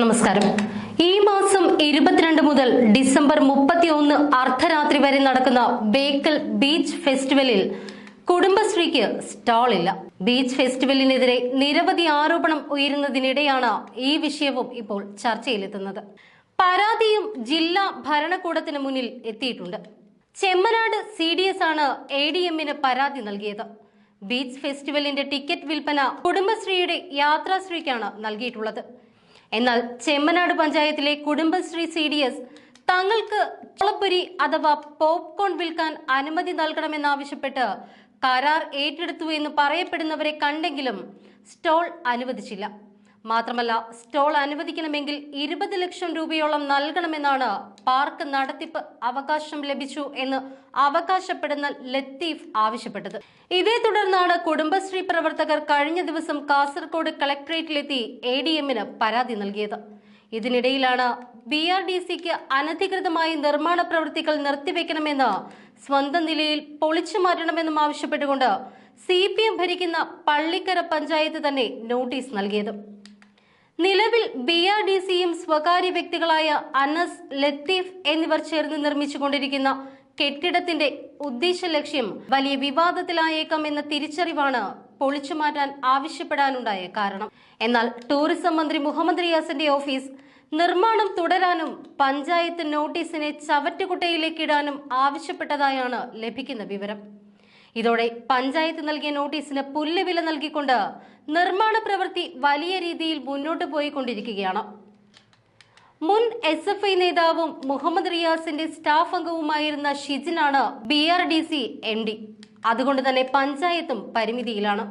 നമസ്കാരം. ഈ മാസം ഇരുപത്തിരണ്ട് മുതൽ ഡിസംബർ മുപ്പത്തിയൊന്ന് അർദ്ധരാത്രി വരെ നടക്കുന്ന ബേക്കൽ ബീച്ച് ഫെസ്റ്റിവലിൽ കുടുംബശ്രീക്ക് സ്റ്റാളില്ല. ബീച്ച് ഫെസ്റ്റിവലിനെതിരെ നിരവധി ആരോപണം ഉയരുന്നതിനിടെയാണ് ഈ വിഷയവും ഇപ്പോൾ ചർച്ചയിലെത്തുന്നത്. പരാതിയും ജില്ലാ ഭരണകൂടത്തിന് മുന്നിൽ എത്തിയിട്ടുണ്ട്. ചെമ്മനാട് സി ഡി എസ് ആണ് എ ഡി എമ്മിന് പരാതി നൽകിയത്. ബീച്ച് ഫെസ്റ്റിവലിന്റെ ടിക്കറ്റ് വിൽപ്പന കുടുംബശ്രീയുടെ യാത്രാശ്രീക്കാണ് നൽകിയിട്ടുള്ളത്. എന്നാൽ ചെമ്മനാട് പഞ്ചായത്തിലെ കുടുംബശ്രീ സി ഡി എസ് തങ്ങൾക്ക് ചോളപ്പൊരി അഥവാ പോപ്കോൺ വിൽക്കാൻ അനുമതി നൽകണമെന്നാവശ്യപ്പെട്ട് കരാർ ഏറ്റെടുത്തു എന്ന് പറയപ്പെടുന്നവരെ കണ്ടെങ്കിലും സ്റ്റോൾ അനുവദിച്ചില്ല. മാത്രമല്ല സ്റ്റോൾ അനുവദിക്കണമെങ്കിൽ ഇരുപത് ലക്ഷം രൂപയോളം നൽകണമെന്നാണ് പാർക്ക് നടത്തിപ്പ് അവകാശം ലഭിച്ചു എന്ന് അവകാശപ്പെടുന്ന ലത്തീഫ് ആവശ്യപ്പെട്ടത്. ഇതേ തുടർന്നാണ് കുടുംബശ്രീ പ്രവർത്തകർ കഴിഞ്ഞ ദിവസം കാസർഗോഡ് കളക്ടറേറ്റിലെത്തി എ ഡി എമ്മിന് പരാതി നൽകിയത്. ഇതിനിടയിലാണ് ബി ആർ ഡി സിക്ക് അനധികൃതമായി നിർമ്മാണ പ്രവൃത്തികൾ നിർത്തിവെക്കണമെന്ന് സ്വന്തം നിലയിൽ പൊളിച്ചു മാറ്റണമെന്നും ആവശ്യപ്പെട്ടുകൊണ്ട് സി ഭരിക്കുന്ന പള്ളിക്കര പഞ്ചായത്ത് തന്നെ നോട്ടീസ് നൽകിയത്. നിലവിൽ ബി ആർ ഡി സിയും സ്വകാര്യ വ്യക്തികളായ അനസ് ലത്തീഫ് എന്നിവർ ചേർന്ന് നിർമ്മിച്ചുകൊണ്ടിരിക്കുന്ന കെട്ടിടത്തിന്റെ ഉദ്ദേശ ലക്ഷ്യം വലിയ വിവാദത്തിലായേക്കാം എന്ന തിരിച്ചറിവാണ് പൊളിച്ചു മാറ്റാൻ ആവശ്യപ്പെടാനുണ്ടായ കാരണം. എന്നാൽ ടൂറിസം മന്ത്രി മുഹമ്മദ് റിയാസിന്റെ ഓഫീസ് നിർമ്മാണം തുടരാനും പഞ്ചായത്ത് നോട്ടീസിനെ ചവറ്റുകുട്ടയിലേക്കിടാനും ആവശ്യപ്പെട്ടതായാണ് ലഭിക്കുന്ന വിവരം. ഇതോടെ പഞ്ചായത്ത് നൽകിയ നോട്ടീസിന് പുല്ലുവില നൽകിക്കൊണ്ട് നിർമ്മാണ പ്രവൃത്തി വലിയ രീതിയിൽ മുന്നോട്ട് പോയിക്കൊണ്ടിരിക്കുകയാണ്. മുൻ എസ് എഫ് ഐ നേതാവും മുഹമ്മദ് റിയാസിന്റെ സ്റ്റാഫ് അംഗവുമായിരുന്ന ഷിജിനാണ് B R D C M D. അതുകൊണ്ട് തന്നെ പഞ്ചായത്തും പരിമിതിയിലാണ്.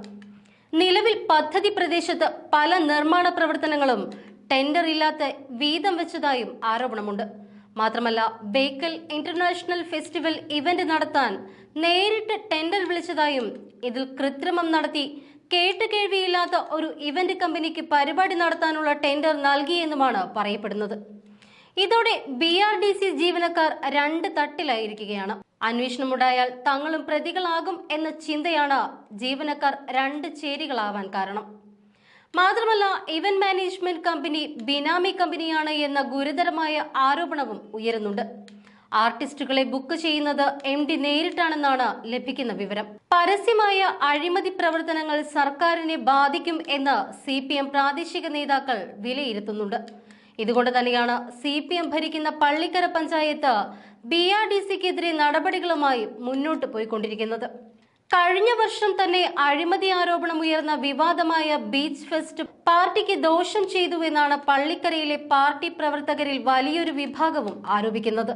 നിലവിൽ പദ്ധതി പ്രദേശത്ത് പല നിർമ്മാണ പ്രവർത്തനങ്ങളും ടെൻഡർ ഇല്ലാത്ത വീതം വെച്ചതായും ആരോപണമുണ്ട്. മാത്രമല്ല ബേക്കൽ ഇന്റർനാഷണൽ ഫെസ്റ്റിവൽ ഇവന്റ് നടത്താൻ നേരിട്ട് ടെൻഡർ വിളിച്ചതായും ഇതിൽ കൃത്രിമം നടത്തി കേട്ടുകേഴ്വിയില്ലാത്ത ഒരു ഇവന്റ് കമ്പനിക്ക് പരിപാടി നടത്താനുള്ള ടെൻഡർ നൽകിയെന്നുമാണ് പറയപ്പെടുന്നത്. ഇതോടെ ബി ആർ ഡി സി ജീവനക്കാർ രണ്ട് തട്ടിലായിരിക്കുകയാണ്. അന്വേഷണമുണ്ടായാൽ തങ്ങളും പ്രതികളാകും എന്ന ചിന്തയാണ് ജീവനക്കാർ രണ്ട് ചേരികളാവാൻ കാരണം. മാത്രമല്ല ഇവന്റ് മാനേജ്മെന്റ് കമ്പനി ബിനാമി കമ്പനിയാണ് എന്ന ഗുരുതരമായ ആരോപണവും ഉയരുന്നുണ്ട്. ആർട്ടിസ്റ്റുകളെ ബുക്ക് ചെയ്യുന്നത് എം ഡി നേരിട്ടാണെന്നാണ് ലഭിക്കുന്ന വിവരം. പരസ്യമായ അഴിമതി പ്രവർത്തനങ്ങൾ സർക്കാരിനെ ബാധിക്കും എന്ന് സി പ്രാദേശിക നേതാക്കൾ വിലയിരുത്തുന്നുണ്ട്. ഇതുകൊണ്ട് തന്നെയാണ് സി പി എം ഭരിക്കുന്ന Pallikkara panchayat B R D സിക്കെതിരെ നടപടികളുമായി മുന്നോട്ട് പോയിക്കൊണ്ടിരിക്കുന്നത്. കഴിഞ്ഞ വർഷം തന്നെ അഴിമതി ആരോപണം ഉയർന്ന വിവാദമായ ബീച്ച് ഫെസ്റ്റ് പാർട്ടിക്ക് ദോഷം ചെയ്തു എന്നാണ് പള്ളിക്കരയിലെ പാർട്ടി പ്രവർത്തകരിൽ വലിയൊരു വിഭാഗവും ആരോപിക്കുന്നത്.